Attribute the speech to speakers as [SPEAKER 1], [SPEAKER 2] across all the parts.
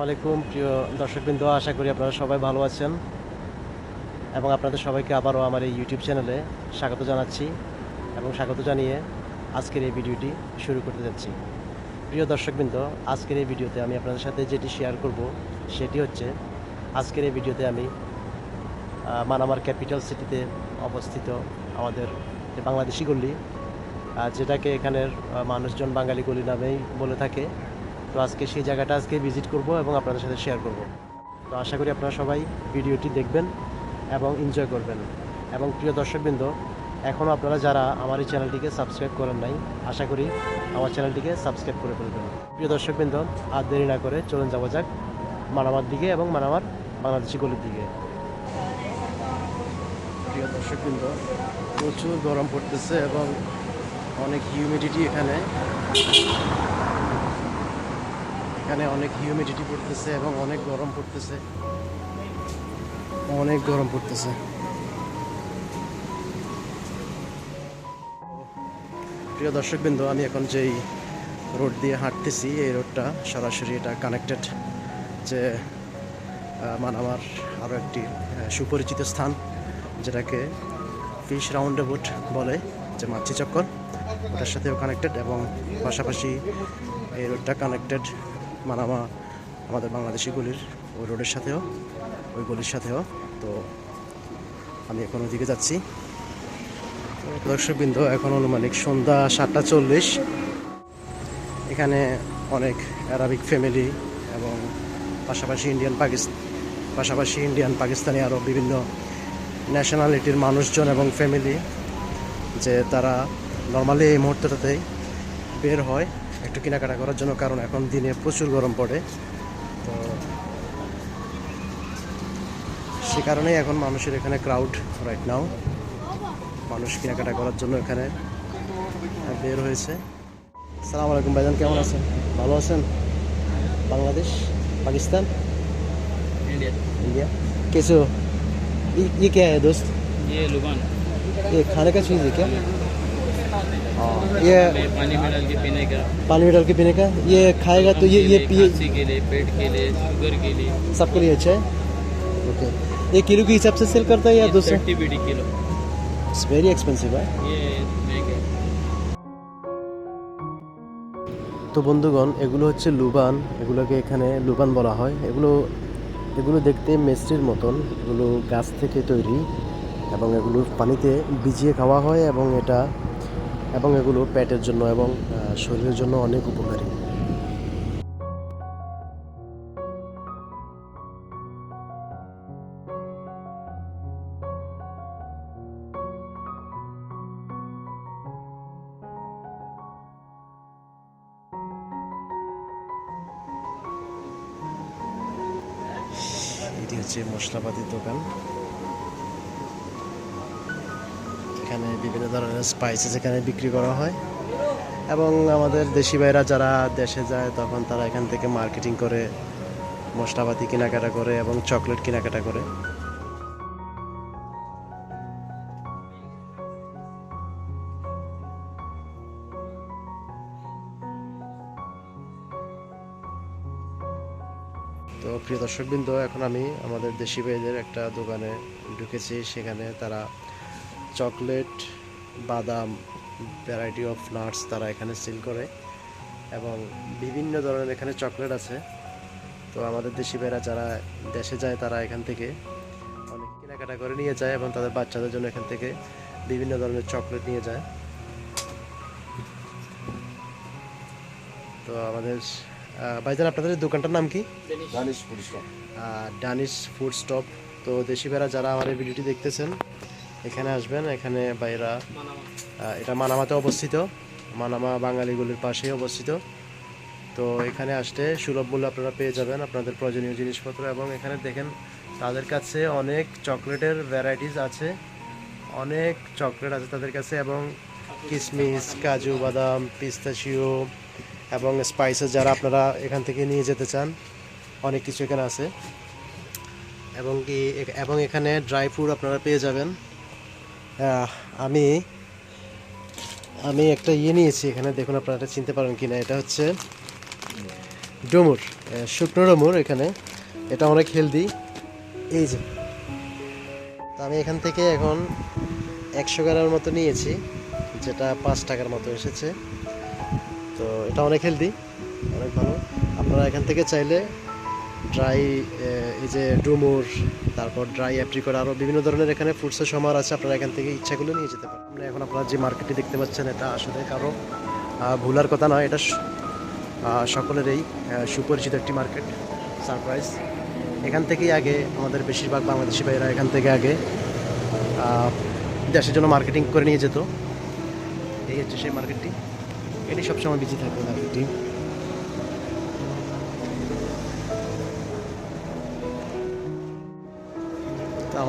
[SPEAKER 1] আসসালামু আলাইকুম, প্রিয় দর্শকবৃন্দ, আশা করি আপনারা সবাই ভালো আছেন। এবং আপনাদের সবাইকে আবারও আমার এই ইউটিউব চ্যানেলে স্বাগত জানাচ্ছি এবং স্বাগত জানিয়ে আজকের এই ভিডিওটি শুরু করতে যাচ্ছি। প্রিয় দর্শকবৃন্দ, আজকের এই ভিডিওতে আমি আপনাদের সাথে যেটি শেয়ার করব, সেটি হচ্ছে আজকের এই ভিডিওতে আমি মানামার ক্যাপিটাল সিটিতে অবস্থিত আমাদের বাংলাদেশি গল্লি যেটাকে এখানের মানুষজন বাঙালি গলি নামেই বলে থাকে। তো আজকে সেই জায়গাটা আজকে ভিজিট করব এবং আপনাদের সাথে শেয়ার করব। তো আশা করি আপনারা সবাই ভিডিওটি দেখবেন এবং এনজয় করবেন। এবং প্রিয় দর্শকবৃন্দ এখনও আপনারা যারা আমার এই চ্যানেলটিকে সাবস্ক্রাইব করেন নাই, আশা করি আমার চ্যানেলটিকে সাবস্ক্রাইব করে ফেলবেন। প্রিয় দর্শকবৃন্দ, আর দেরি না করে চলুন যাওয়া যাক মানামার দিকে এবং মানামার বাংলাদেশি গলির দিকে। প্রিয় দর্শকবৃন্দ, প্রচুর গরম পড়তেছে এবং অনেক হিউমিডিটি এখানে। এখানে অনেক হিউমিডিটি পড়তেছে এবং অনেক গরম পড়তেছে। অনেক গরম পড়তেছে। প্রিয় দর্শকবৃন্দ, আমি এখন যেই রোড দিয়ে হাঁটতেছি, এই রোডটা সরাসরি এটা কানেক্টেড যে মানামার আরও একটি সুপরিচিত স্থান, যেটাকে ফিশ রাউন্ড বুট বলে, যে মাছি চক্কর ওটার সাথেও কানেক্টেড এবং পাশাপাশি এই রোডটা কানেক্টেড মানামা আমাদের বাংলাদেশি গলির ওই রোডের সাথেও, ওই গলির সাথেও। তো আমি এখন ওইদিকে যাচ্ছি। দর্শকবৃন্দ, এখন অনুমানিক সন্ধ্যা সাতটা চল্লিশ। এখানে অনেক অ্যারাবিক ফ্যামিলি এবং পাশাপাশি ইন্ডিয়ান পাকিস্তান পাশাপাশি ইন্ডিয়ান পাকিস্তানি আরও বিভিন্ন ন্যাশনালিটির মানুষজন এবং ফ্যামিলি যে তারা নর্মালি এই মুহূর্তটাতেই বের হয়। একটু কেনাকাটা করার জন্য কারণ এখন দিনে প্রচুর গরম পড়ে তো সে কারণেই এখন মানুষের এখানে ক্রাউড রাইট নাও মানুষ কেনাকাটা করার জন্য এখানে বের হয়েছে সালাম আলাইকুম ভাইজান কেমন আছেন ভালো আছেন বাংলাদেশ পাকিস্তান
[SPEAKER 2] इंडिया
[SPEAKER 1] इंडिया कैसे हो ये, ये क्या है दोस्त
[SPEAKER 2] ये लुबान
[SPEAKER 1] ये खाने का चीज़ है क्या हाँ ये
[SPEAKER 2] में पानी में डाल के पीने का
[SPEAKER 1] पानी में डाल के पीने का ये खाएगा तो ये ये
[SPEAKER 2] के लिए,
[SPEAKER 1] पिए
[SPEAKER 2] खांसी के लिए पेट के लिए शुगर के लिए
[SPEAKER 1] सबके लिए अच्छा है ओके ये किलो के हिसाब से सेल करता है या दूसरा
[SPEAKER 2] thirty BD kilo
[SPEAKER 1] it's very expensive है
[SPEAKER 2] ये महंगे
[SPEAKER 1] তো বন্ধুগণ এগুলো হচ্ছে লুবান এগুলোকে এখানে লুবান বলা হয় এগুলো এগুলো দেখতে মিষ্টির মতন এগুলো গাছ থেকে তৈরি এবং এগুলো পানিতে ভিজিয়ে খাওয়া হয় এবং এটা এবং এগুলো পেটের জন্য এবং শরীরের জন্য অনেক উপকারী। এটি হচ্ছে মশলাপাতির দোকান। ধরনের স্পাইসেস এখানে বিক্রি করা হয়। এবং আমাদের দেশি ভাইরা যারা দেশে যায়, তখন তারা এখান থেকে মার্কেটিং করে, মশলাপাতি কেনাকাটা করে এবং চকলেট কেনাকাটা করে। তো প্রিয় দর্শকবৃন্দ, এখন আমি আমাদের দেশি ভাইদের একটা দোকানে ঢুকেছি। সেখানে তারা চকলেট বাদাম ভ্যারাইটি অফ নাটস তারা এখানে সেল করে এবং বিভিন্ন ধরনের এখানে চকলেট আছে। তো আমাদের দেশি ভাইরা যারা দেশে যায় তারা এখান থেকে অনেক কেনাকাটা করে নিয়ে যায় এবং তাদের বাচ্চাদের জন্য এখান থেকে বিভিন্ন ধরনের চকলেট নিয়ে যায়। তো আমাদের ভাইজান আপনাদের দোকানটার নাম কি?
[SPEAKER 3] Danish food stop.
[SPEAKER 1] Danish food stop. তো দেশি ভাইরা যারা আমার এই ভিডিওটি দেখতেছেন এখানে আসবেন, এখানে বাইরা এটা মানামাতে অবস্থিত, মানামা বাঙালিগুলির পাশেই অবস্থিত। তো এখানে আসতে সুলভ মূল্য আপনারা পেয়ে যাবেন আপনাদের প্রয়োজনীয় জিনিসপত্র এবং এখানে দেখেন তাদের কাছে অনেক চকলেটের ভ্যারাইটিস আছে, অনেক চকলেট আছে তাদের কাছে এবং কিশমিশ কাজু, বাদাম পিস্তাশিও এবং স্পাইসেস যারা আপনারা এখান থেকে নিয়ে যেতে চান, অনেক কিছু এখানে আছে। এবং কি, এবং এখানে ড্রাই ফ্রুট আপনারা পেয়ে যাবেন। আমি আমি একটা ইয়ে নিয়েছি এখানে, দেখুন আপনারা চিনতে পারেন কিনা। এটা হচ্ছে ডুমুর শুকনো ডুমুর এখানে। এটা অনেক হেলদি এই যে আমি এখান থেকে এখন একশো গ্রামের মতো নিয়েছি, যেটা পাঁচ টাকার মতো এসেছে। তো এটা অনেক হেলদি অনেক ভালো। আপনারা এখান থেকে চাইলে ড্রাই এই যে ডুমুর, তারপর ড্রাই অ্যাপ্রিকট আরও বিভিন্ন ধরনের এখানে ফ্রুটসের সমার আছে। আপনারা এখান থেকে ইচ্ছাগুলো নিয়ে যেতে পারেন। আমরা এখন আপনারা যে মার্কেটটি দেখতে পাচ্ছেন, এটা আসলে কারও ভুলার কথা নয়। এটা সকলেরই সুপরিচিত একটি মার্কেট সারপ্রাইজ এখান থেকেই আগে আমাদের বেশিরভাগ বাংলাদেশি ভাইয়েরা এখান থেকে আগে দেশের জন্য মার্কেটিং করে নিয়ে যেত। এই হচ্ছে সেই মার্কেটটি এটি সবসময় বিজি থাকবে মার্কেটটি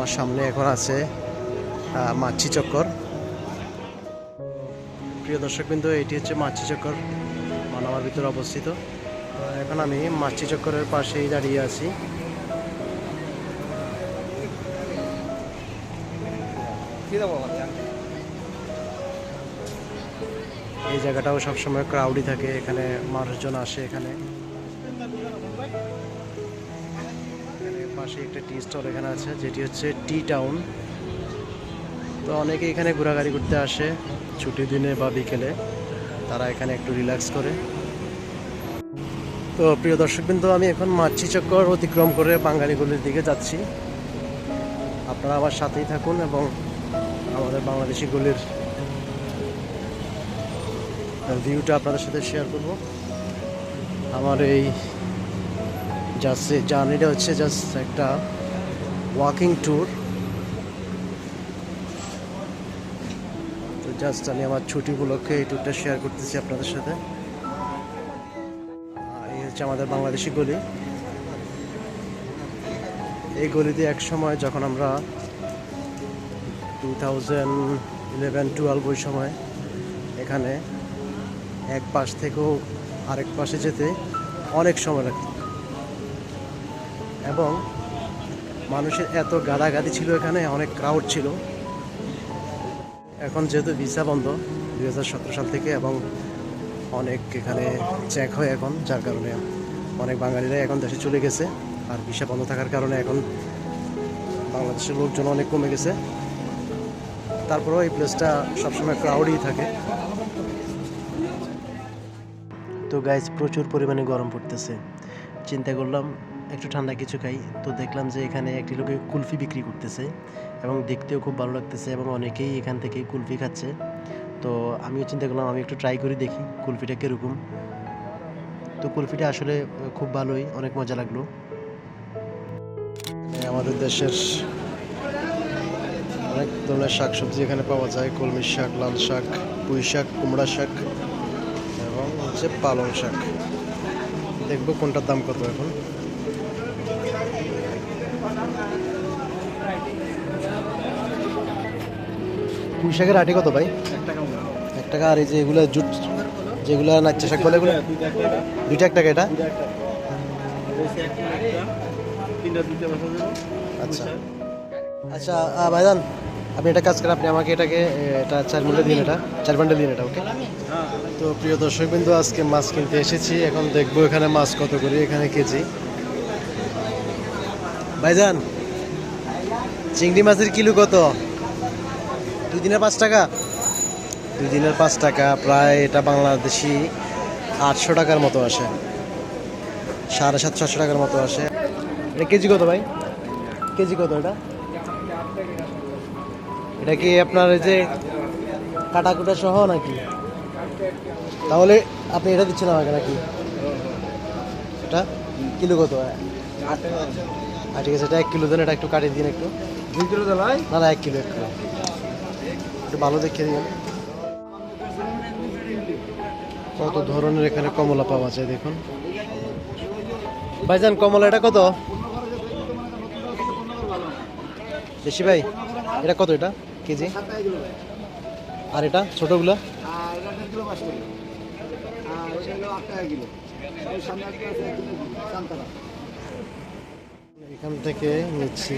[SPEAKER 1] আমার সামনে এখন আছে মাছি চক্কর। প্রিয় দর্শক বিন্দু এটি হচ্ছে মাছি চক্কর মানামার ভিতরে অবস্থিত। এখন আমি মাছি চক্করের পাশেই দাঁড়িয়ে আছি। এই জায়গাটাও সবসময় ক্রাউডই থাকে এখানে মানুষজন আসে এখানে। পাশে একটা টি স্টল এখানে আছে, যেটি হচ্ছে টি টাউন। তো অনেকে এখানে ঘোরাঘুরি করতে আসে, ছুটির দিনে বা বিকেলে। তারা এখানে একটু রিল্যাক্স করে। তো প্রিয় দর্শকবৃন্দ, আমি এখন মাছি চক্কর অতিক্রম করে বাঙালিগুলির দিকে যাচ্ছি। আপনারা আমার সাথেই থাকুন এবং আমাদের বাংলাদেশি গলির ভিউটা আপনাদের সাথে শেয়ার করব। আমার এই জাস্ট জার্নিটা হচ্ছে জাস্ট একটা ওয়াকিং ট্যুর তো জাস্ট আমি আমার ছুটি উপলক্ষে এই ট্যুরটা শেয়ার করতেছি আপনাদের সাথে। এই হচ্ছে আমাদের বাংলাদেশি গলি। এই গলিতে এক সময় যখন আমরা টু থাউজেন্ড ইলেভেন টুয়েলভ ওই সময় এখানে এক পাশ থেকেও আরেক পাশে যেতে অনেক সময় লাগতো। এবং মানুষের এত গাদাগাদি ছিল এখানে, অনেক ক্রাউড ছিল। এখন যেহেতু ভিসা বন্ধ, দুই হাজার সতেরো সাল থেকে এবং অনেক এখানে চেক হয় এখন, যার কারণে অনেক বাঙালিরা এখন দেশে চলে গেছে। আর ভিসা বন্ধ থাকার কারণে এখন বাংলাদেশের লোকজন অনেক কমে গেছে। তারপরেও এই প্লেসটা সবসময় ক্রাউডই থাকে। তো গাইজ প্রচুর পরিমাণে গরম পড়তেছে। চিন্তা করলাম একটু ঠান্ডা কিছু খাই, তো দেখলাম যে এখানে একটি লোকে কুলফি বিক্রি করতেছে এবং দেখতেও খুব ভালো লাগতেছে এবং অনেকেই এখান থেকে কুলফি খাচ্ছে। তো আমিও চিন্তা করলাম, আমি একটু ট্রাই করে দেখি কুলফিটা কীরকম। তো কুলফিটা আসলে খুব ভালোই, অনেক মজা লাগল। আমাদের দেশের অনেক ধরনের শাক সবজি এখানে পাওয়া যায় কলমির শাক, লাল শাক, পুঁই শাক, কুমড়া শাক এবং হচ্ছে পালং শাক। দেখব কোনটার দাম কত এখন। পুঁই শাকের আটি কত ভাই? এক টাকা, আর এই যে এগুলো জুট, যেগুলো নাচ্চা শাক বলে এগুলো? দুইটা এক টাকা এটা? আচ্ছা। আচ্ছা ভাইজান, আপনি এটা কাজ করেন, আপনি আমাকে এটাকে, এটা চার মূল্যে দিন এটা, চার বান্ডেল দিন এটা ওকে তো প্রিয় দর্শক বিন্দু আজকে মাছ কিনতে এসেছি, এখন দেখব এখানে মাছ কত করে, এখানে কেজি। ভাইজান, চিংড়ি মাছের কিলো কত? দুই দিনের পাঁচ টাকা? দুই দিনের পাঁচ টাকা প্রায় এটা বাংলাদেশি আটশো টাকার মতো আসে। সাড়ে সাতশো আটশো টাকার মতো আসে। এটা কেজি কত ভাই? কেজি কত এটা? এটা কি আপনার এই যে কাটাকুটা সহ নাকি? তাহলে আপনি এটা দিচ্ছেন আমাকে নাকি? এটা কিলো কত? আর ঠিক আছে এটা এক কিলো দেন এটা একটু কাটিয়ে দিন একটু।
[SPEAKER 3] দুই কিলো
[SPEAKER 1] না না এক কিলো এক কিলো। একটু ভালো দেখে দিন কত ধরনের এখানে কমলা পাওয়া যায় দেখুন। ভাইজান, কমলা এটা কত? বেশি ভাই, এটা কত এটা? কেজি? আর এটা ছোটগুলা
[SPEAKER 3] কিলো কিলো কিলো কিলো
[SPEAKER 1] এখান থেকে নিচ্ছি।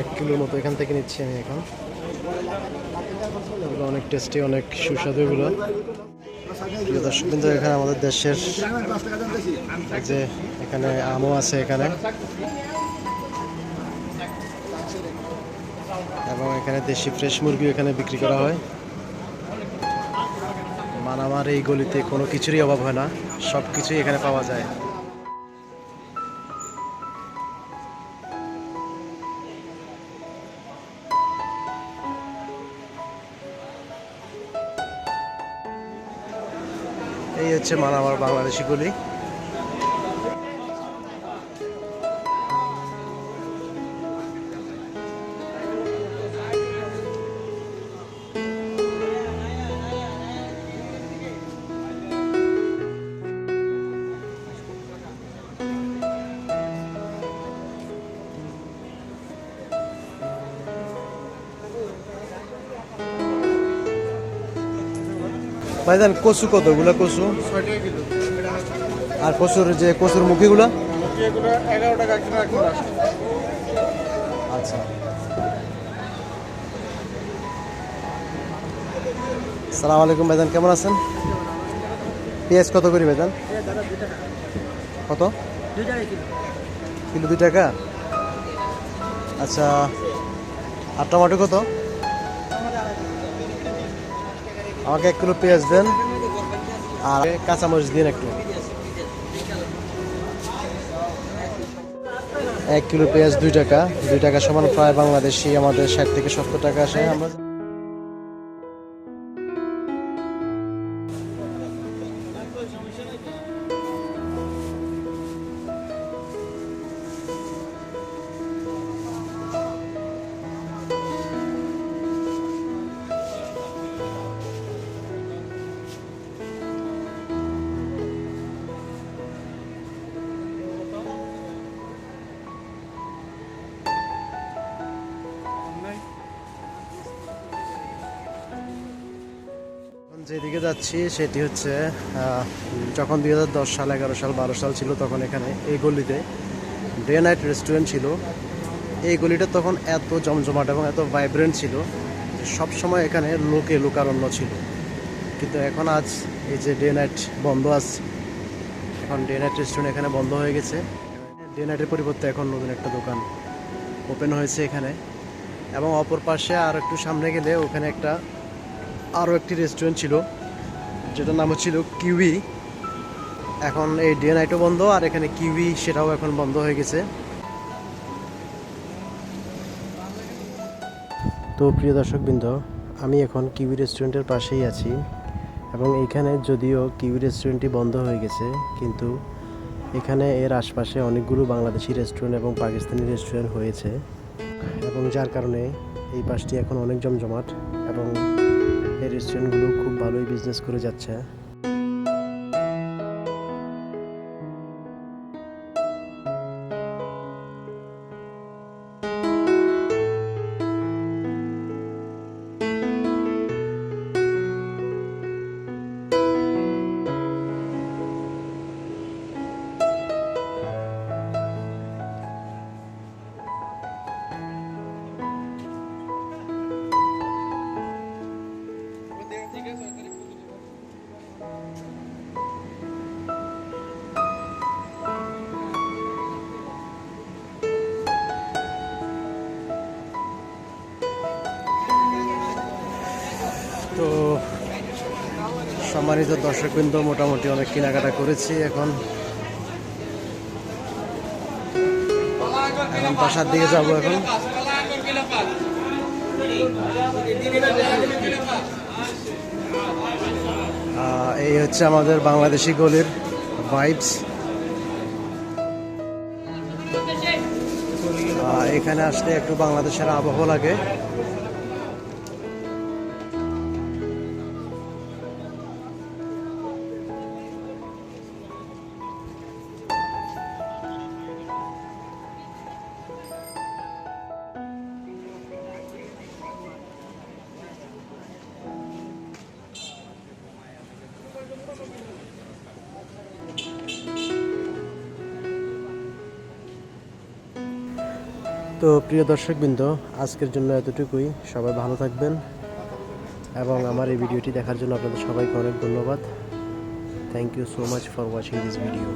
[SPEAKER 1] এক কিলোর মতো এখান থেকে নিচ্ছি আমি এখন। অনেক টেস্টি অনেক সুস্বাদু এগুলো। দর্শক বিন্দু এখানে আমাদের দেশের যে এখানে আমও আছে এখানে। এবং এখানে দেশি ফ্রেশ মুরগি এখানে বিক্রি করা হয়। মানামার এই গলিতে কোনো কিছুরই অভাব হয় না সব কিছুই এখানে পাওয়া যায়। এই হচ্ছে মানামার বাংলাদেশি গলি। ভাইজান, কচু কত? ওগুলা কচু? আর কচুর যে কচুর মুখিগুলা আচ্ছা। সালাম আলাইকুম ভাইজান, কেমন আছেন? পেঁয়াজ কত করি ভাইজান? কত?
[SPEAKER 3] কিলো
[SPEAKER 1] দুই টাকা? আচ্ছা। আর টমেটো কত? আমাকে এক কিলো পেঁয়াজ দেন আর কাঁচামরিচ দিন একটু এক কিলো পেঁয়াজ দুই টাকা। দুই টাকা সমান প্রায় বাংলাদেশি, আমাদের ষাট থেকে সত্তর টাকা আসে। আমরা যেদিকে যাচ্ছি সেটি হচ্ছে যখন দুই হাজার দশ সাল, এগারো সাল, বারো সাল ছিল তখন এখানে এই গলিতে ডে নাইট রেস্টুরেন্ট ছিল। এই গলিটা তখন এত জমজমাট এবং এত ভাইব্রেন্ট ছিল সব সময় এখানে লোকে লোকারণ্য ছিল। কিন্তু এখন আজ এই যে ডে নাইট বন্ধ আছে এখন ডে নাইট রেস্টুরেন্ট এখানে বন্ধ হয়ে গেছে। ডে নাইটের পরিবর্তে এখন নতুন একটা দোকান ওপেন হয়েছে এখানে। এবং অপর পাশে আর একটু সামনে গেলে ওখানে একটা আরও একটি রেস্টুরেন্ট ছিল, যেটার নাম হচ্ছিল কিউই। এখন এই ডে নাইটও বন্ধ, আর এখানে কিউই সেটাও এখন বন্ধ হয়ে গেছে। তো প্রিয় দর্শকবৃন্দ, আমি এখন কিউই রেস্টুরেন্টের পাশেই আছি, এবং এইখানে যদিও কিউই রেস্টুরেন্টটি বন্ধ হয়ে গেছে, কিন্তু এখানে এর আশপাশে অনেকগুলো বাংলাদেশি রেস্টুরেন্ট এবং পাকিস্তানি রেস্টুরেন্ট হয়েছে, এবং যার কারণে এই পাশটি এখন অনেক জমজমাট এবং এই রেস্টুরেন্টগুলো খুব ভালোই বিজনেস করে যাচ্ছে সম্মানিত দর্শকবৃন্দ, মোটামুটি অনেক কেনাকাটা করেছি এখন। এখন বাসার দিকে যাব এখন। এই হচ্ছে আমাদের বাংলাদেশি গলির ভাইবস এখানে আসলে একটু বাংলাদেশের আবহাওয়া লাগে। তো প্রিয় দর্শকবৃন্দ, আজকের জন্য এতটুকুই। সবাই ভালো থাকবেন এবং আমার এই ভিডিওটি দেখার জন্য আপনাদের সবাইকে অনেক ধন্যবাদ। Thank you so much for watching this video